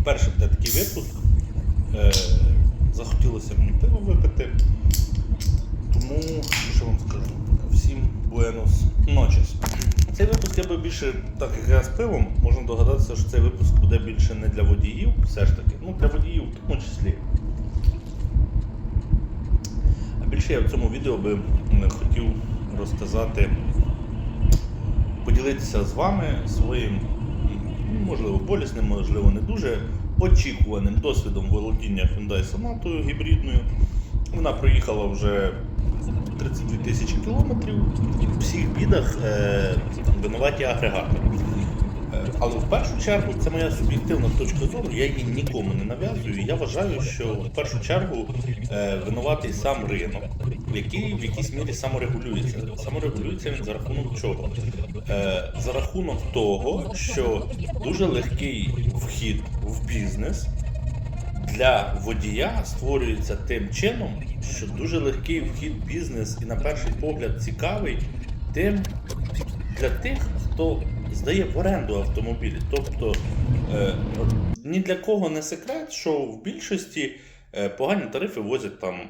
вперше буде такий випуск. Е, захотілося мені пиво випити. Тому, що вам скажу, всім буенос ночес. Цей випуск я би більше, так як я з пивом, можна догадатися, що цей випуск буде більше не для водіїв, все ж таки. Ну, для водіїв в тому числі. А більше я в цьому відео би хотів розказати, поділитися з вами своїм, можливо, болісним, можливо, не дуже очікуваним досвідом володіння Hyundai Sonata гібридною. Вона проїхала вже 32 тисячі кілометрів. В всіх бідах е, винуваті агрегатори. Але в першу чергу це моя суб'єктивна точка зору, я її нікому не нав'язую. Я вважаю, що в першу чергу е, винуватий сам ринок, який в якійсь мірі саморегулюється. Саморегулюється він за рахунок чого? Е, За рахунок того, що дуже легкий вхід в бізнес для водія створюється тим чином, що дуже легкий вхід в бізнес і на перший погляд цікавий тим для тих, хто здає в оренду автомобілі. Тобто е, ні для кого не секрет, що в більшості е, погані тарифи возять там.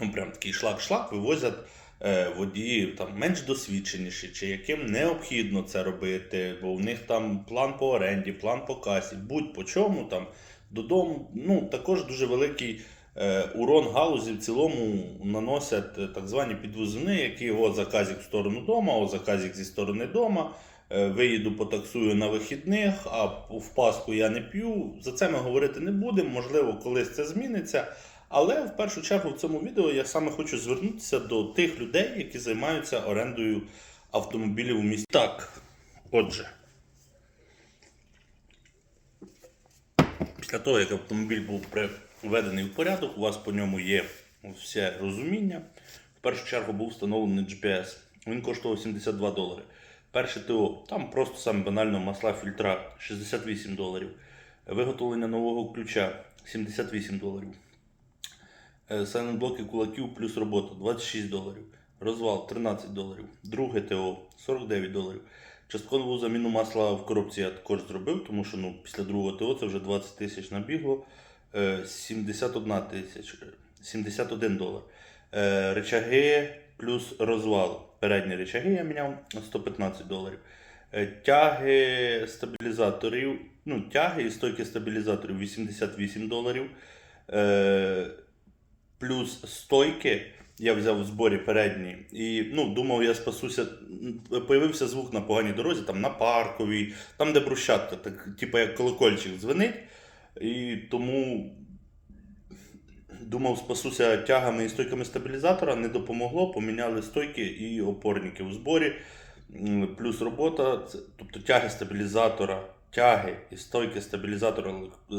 Ну, прям такий шлак-шлак вивозять е, водіїв там менш досвідченіші, чи яким необхідно це робити, бо в них там план по оренді, план по касі, будь по чому там додому. Ну, також дуже великий урон галузі в цілому наносять е, так звані підвозини, які о заказик в сторону дома, о заказик зі сторони дома. е, Виїду потаксую на вихідних, а в Пасху я не п'ю. За це ми говорити не будемо. Можливо, колись це зміниться. Але в першу чергу в цьому відео я саме хочу звернутися до тих людей, які займаються орендою автомобілів у місті. Так, отже. Після того, як автомобіль був приведений в порядок, у вас по ньому є все розуміння. В першу чергу був встановлений GPS. Він коштував 72 долари. Перше ТО, там просто саме банально масла фільтра 68 доларів. Виготовлення нового ключа 78 доларів. Е, Сайлентблоки кулаків плюс робота 26 доларів. Розвал 13 доларів. Друге ТО 49 доларів. Часткову заміну масла в коробці я також зробив, тому що ну, після другого ТО це вже 20 тисяч набігло. Е, 71 тисяч, 71 долар. Е, Речаги плюс розвал. Передні речаги я міняв 115 доларів. Е, Тяги стабілізаторів, ну, тяги і стойки стабілізаторів 88 доларів. Е, плюс стойки я взяв в зборі передні. І ну, думав, я спасуся. Появився звук на поганій дорозі, там на парковій, там, де брусчатка, так, типу як колокольчик дзвенить. І тому думав, спасуся тягами і стойками стабілізатора, не допомогло, поміняли стойки і опорники в зборі. Плюс робота, тобто тяги стабілізатора, тяги і стойки стабілізатора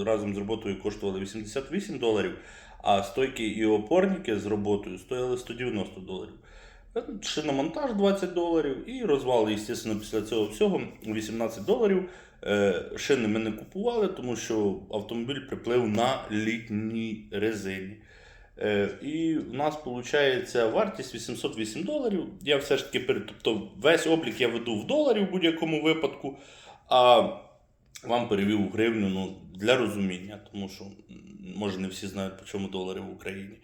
разом з роботою коштували 88 доларів, а стойки і опорники з роботою стояли 190 доларів. Е, Шиномонтаж 20 доларів і розвал, звісно, після цього всього 18 доларів. Е, Шини ми не купували, тому що автомобіль приплив на літній резині. Е, І в нас виходить вартість 808 доларів. Я все ж таки тобто весь облік я веду в доларі в будь-якому випадку, а вам перевів в гривню ну, для розуміння, тому що може не всі знають, по чому долари в Україні.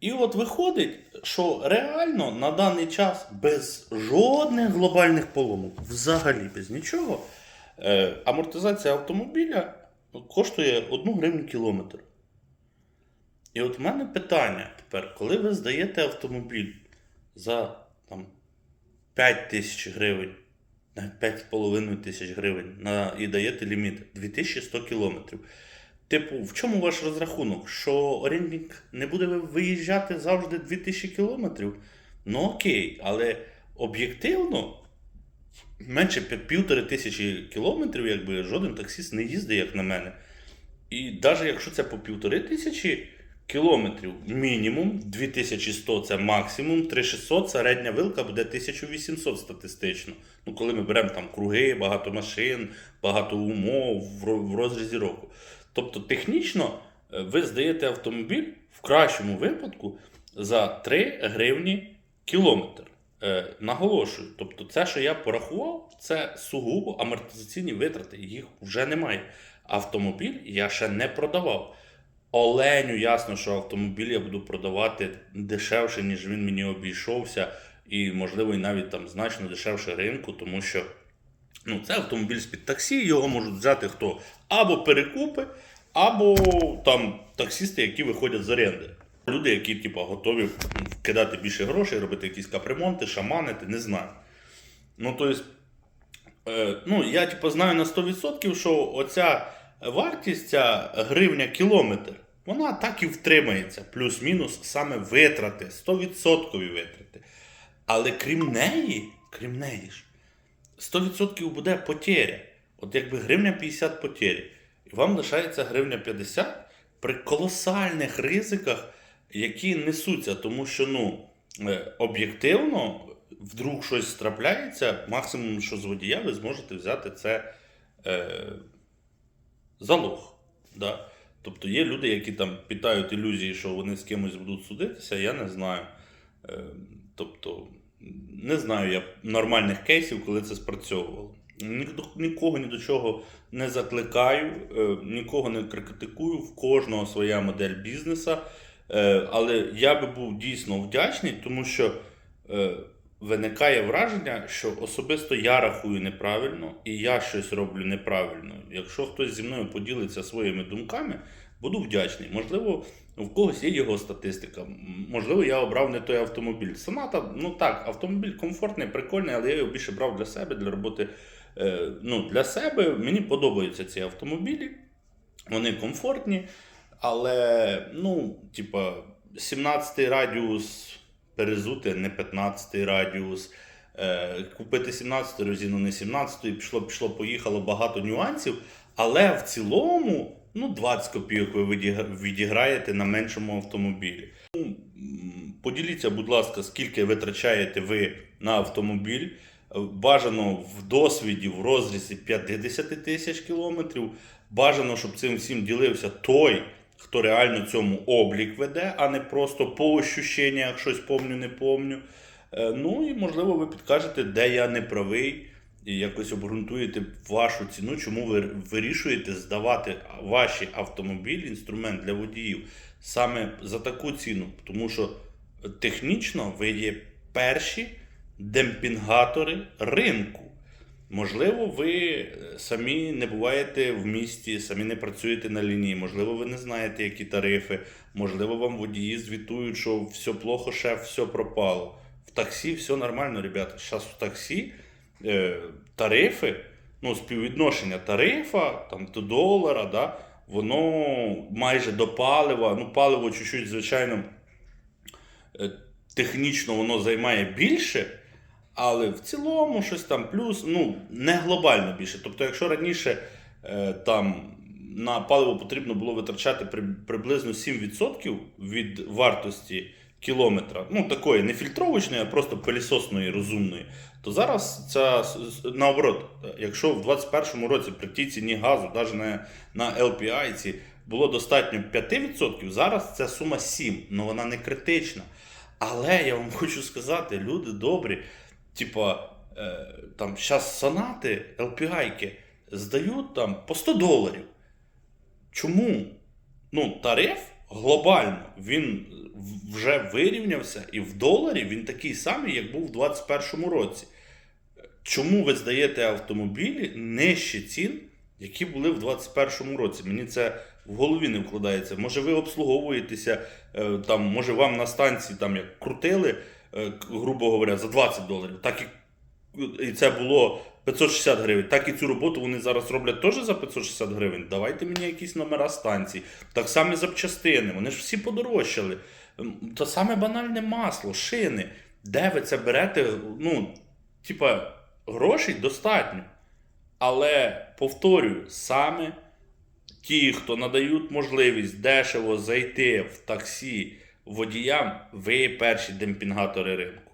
І от виходить, що реально на даний час без жодних глобальних поломок, взагалі без нічого, е, амортизація автомобіля коштує 1 гривню кілометр. І от в мене питання тепер, коли ви здаєте автомобіль за там, 5 тисяч гривень, навіть 5,5 тисяч гривень на, і даєте ліміт 2100 кілометрів. Типу, в чому ваш розрахунок? Що орендник не буде виїжджати завжди 2000 кілометрів? Ну окей, але об'єктивно менше півтори тисячі кілометрів, якби жоден таксіст не їздить, як на мене. І навіть якщо це по півтори тисячі кілометрів, мінімум 2100 це максимум, 3600 середня вилка буде 1800 статистично. Ну, коли ми беремо там круги, багато машин, багато умов в розрізі року. Тобто, технічно е, ви здаєте автомобіль в кращому випадку за 3 гривні кілометр. Е, наголошую, тобто це, що я порахував, це сугубо амортизаційні витрати, їх вже немає. Автомобіль я ще не продавав. Оленю, ясно, що автомобіль я буду продавати дешевше, ніж він мені обійшовся, і, можливо, і навіть там значно дешевше ринку, тому що ну, це автомобіль з-під таксі, його можуть взяти хто або перекупи, або там таксісти, які виходять з оренди. Люди, які типу, готові вкидати більше грошей, робити якісь капремонти, шаманити, не знаю. Ну, тобто, е, ну, я типу, знаю на 100%, що оця вартість, ця гривня кілометр, вона так і втримається, плюс-мінус саме витрати, 100% витрати. Але крім неї, крім неї ж, 100% буде потеря. От якби гривня 50 потері. І вам лишається гривня 50 при колосальних ризиках, які несуться, тому що ну, е, об'єктивно, вдруг щось трапляється, максимум, що з водія, ви зможете взяти це е, залог. Да? Тобто є люди, які там питають ілюзії, що вони з кимось будуть судитися, я не знаю. Е, тобто, не знаю я нормальних кейсів, коли це спрацьовувало. Нікого ні до чого не закликаю, е, нікого не критикую, в кожного своя модель бізнесу. Е, Але я би був дійсно вдячний, тому що виникає враження, що особисто я рахую неправильно і я щось роблю неправильно. Якщо хтось зі мною поділиться своїми думками, буду вдячний. Можливо, в когось є його статистика. Можливо, я обрав не той автомобіль. Соната, ну так, автомобіль комфортний, прикольний, але я його більше брав для себе, для роботи. Е, ну, для себе мені подобаються ці автомобілі. Вони комфортні, але, ну, типа, 17 радіус перезути, не 15-й радіус. Е, купити 17 резину, не 17 пішло, пішло, поїхало багато нюансів. Але в цілому, ну, 20 копійок ви відіграєте на меншому автомобілі. Ну, Поділіться, будь ласка, скільки витрачаєте ви на автомобіль. Е, Бажано в досвіді в розрізі 50 тисяч кілометрів. Бажано, щоб цим всім ділився той, хто реально цьому облік веде, а не просто по ощущеннях щось помню, не помню. Е, Ну і можливо ви підкажете, де я не правий, і якось обґрунтуєте вашу ціну, чому ви вирішуєте здавати ваші автомобілі, інструмент для водіїв саме за таку ціну. Тому що технічно ви є перші демпінгатори ринку. Можливо, ви е, самі не буваєте в місті, самі не працюєте на лінії, можливо, ви не знаєте, які тарифи, можливо, вам водії звітують, що все плохо, шеф, все пропало. В таксі все нормально, ребята. Зараз в таксі е, тарифи, ну, співвідношення тарифа там, до долара, да, воно майже до палива. Ну, паливо чуть-чуть, звичайно, е, технічно воно займає більше. Але в цілому щось там плюс, ну, не глобально більше. Тобто, якщо раніше е, там на паливо потрібно було витрачати при, приблизно 7% від вартості кілометра, ну такої не фільтровочної, а просто пилісосної, розумної, то зараз ця наоборот, якщо в 2021 році при тій ціні газу, навіть на, на LPI ці було достатньо 5%, зараз ця сума 7%, ну вона не критична. Але я вам хочу сказати, люди добрі, типа, е, там зараз сонати, LPI здають там по 100 доларів. Чому? Ну, тариф глобально він вже вирівнявся, і в доларі він такий самий, як був у 2021 році. Чому ви здаєте автомобілі нижче цін, які були в 2021 році? Мені це в голові не вкладається. Може, ви обслуговуєтеся, е, там, може, вам на станції там як крутили, грубо говоря, за 20 доларів, так і і це було 560 гривень. Так і цю роботу вони зараз роблять теж за 560 гривень. Давайте мені якісь номера станцій. Так само запчастини. Вони ж всі подорожчали. Та саме банальне масло, шини. Де ви це берете? Ну, типа, грошей достатньо. Але повторюю, саме ті, хто надають можливість дешево зайти в таксі водіям, ви перші демпінгатори ринку.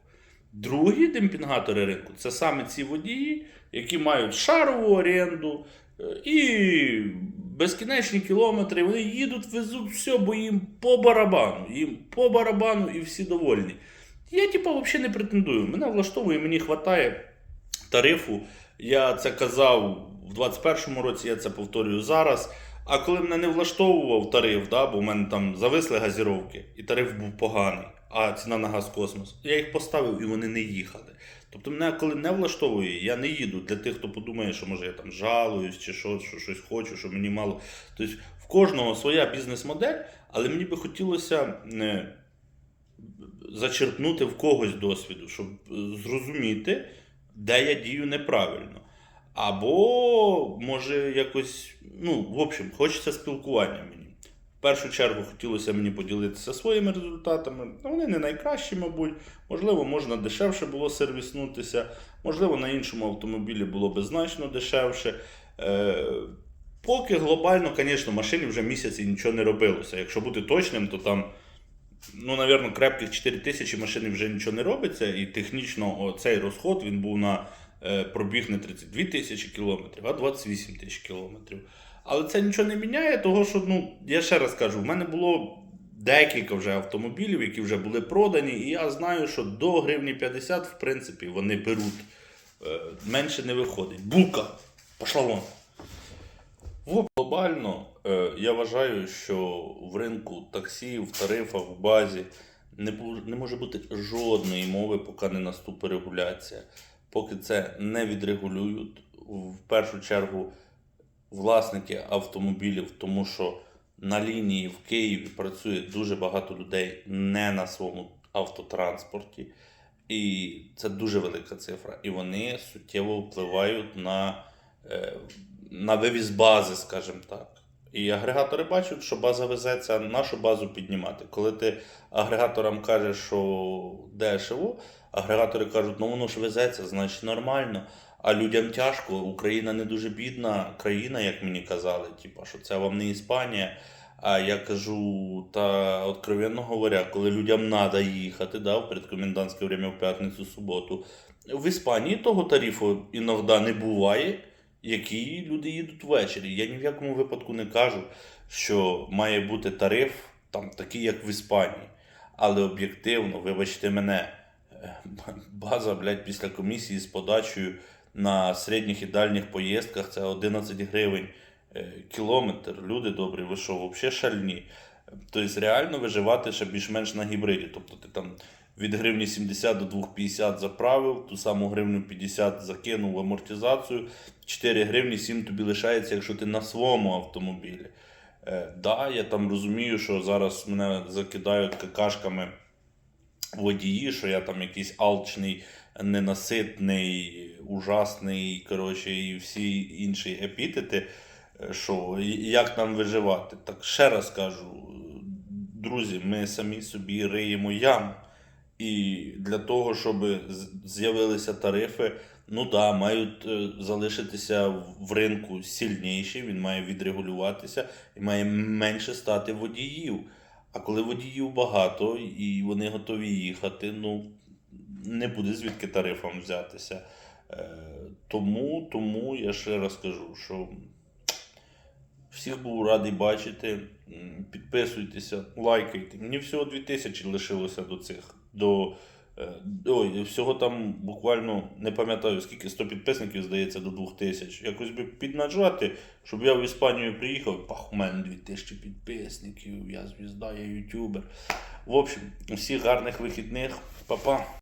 Другі демпінгатори ринку це саме ці водії, які мають шарову оренду е, і безкінечні кілометри. Вони їдуть, везуть все, бо їм по барабану. Їм по барабану і всі довольні. Я, типу, взагалі не претендую. Мене влаштовує, мені вистачає тарифу. Я це казав в 21-му році, я це повторюю зараз. А коли мене не влаштовував тариф, да, бо в мене там зависли газіровки, і тариф був поганий, а ціна на газ космос, я їх поставив і вони не їхали. Тобто мене коли не влаштовує, я не їду для тих, хто подумає, що може я там жалуюсь чи що, що щось хочу, що мені мало. Тобто в кожного своя бізнес-модель, але мені би хотілося е, зачерпнути в когось досвіду, щоб е, зрозуміти, де я дію неправильно. Або може якось, ну, в общем, хочеться спілкування мені. В першу чергу хотілося мені поділитися своїми результатами. Вони не найкращі, мабуть. Можливо, можна дешевше було сервіснутися, можливо, на іншому автомобілі було би значно дешевше. Е, поки глобально, звісно, машині вже місяці нічого не робилося. Якщо бути точним, то там, ну, напевно, крепких 4 тисячі машини вже нічого не робиться, і технічно цей розход він був на пробіг не 32 тисячі кілометрів, а 28 тисяч кілометрів. Але це нічого не міняє, того що, ну, я ще раз кажу, в мене було декілька вже автомобілів, які вже були продані, і я знаю, що до гривні 50, в принципі, вони беруть. Е, менше не виходить. Бука! Пошла вон. В глобально е, я вважаю, що в ринку таксі, в тарифах, в базі не може бути жодної мови, поки не наступить регуляція. Поки це не відрегулюють, в першу чергу власники автомобілів, тому що на лінії в Києві працює дуже багато людей не на своєму автотранспорті. І це дуже велика цифра. І вони суттєво впливають на, е, на вивіз бази, скажімо так. І агрегатори бачать, що база везеться, нашу базу піднімати. Коли ти агрегаторам кажеш, що дешево, агрегатори кажуть, ну воно ж везеться, значить нормально. А людям тяжко, Україна не дуже бідна країна, як мені казали. Типа, що це вам не Іспанія. А я кажу, та откровенно говоря, коли людям треба їхати, да, в предкомендантське время в п'ятницю, суботу, в Іспанії того тарифу іноді не буває, які люди їдуть ввечері. Я ні в якому випадку не кажу, що має бути тариф там такий, як в Іспанії. Але об'єктивно, вибачте мене, база, блядь, після комісії з подачею на середніх і дальніх поїздках це 11 гривень е, кілометр. Люди добрі, ви що, взагалі шальні. Тобто реально виживати ще більш-менш на гібриді. Тобто ти там від гривні 70 до 2,50 заправив, ту саму гривню 50 закинув в амортизацію, 4 гривні 7 тобі лишається, якщо ти на своєму автомобілі. Е, да, я там розумію, що зараз мене закидають какашками водії, що я там якийсь алчний, ненаситний, ужасний, коротше, і всі інші епітети, е, що як нам виживати. Так ще раз кажу, друзі, ми самі собі риємо яму. І для того, щоб з'явилися тарифи, ну да, мають е, залишитися в ринку сильніші, він має відрегулюватися і має менше стати водіїв. А коли водіїв багато і вони готові їхати, ну не буде звідки тарифам взятися. Е, тому, тому я ще раз кажу, що всіх був радий бачити. Підписуйтеся, лайкайте. Мені всього 2000 лишилося до цих. До, ой, всього там буквально не пам'ятаю скільки 100 підписників, здається, до 2000. Якось би піднаджати, щоб я в Іспанію приїхав. Пах, у мене 2000 підписників, я звізда, я ютубер. В общем, всіх гарних вихідних. Па-па.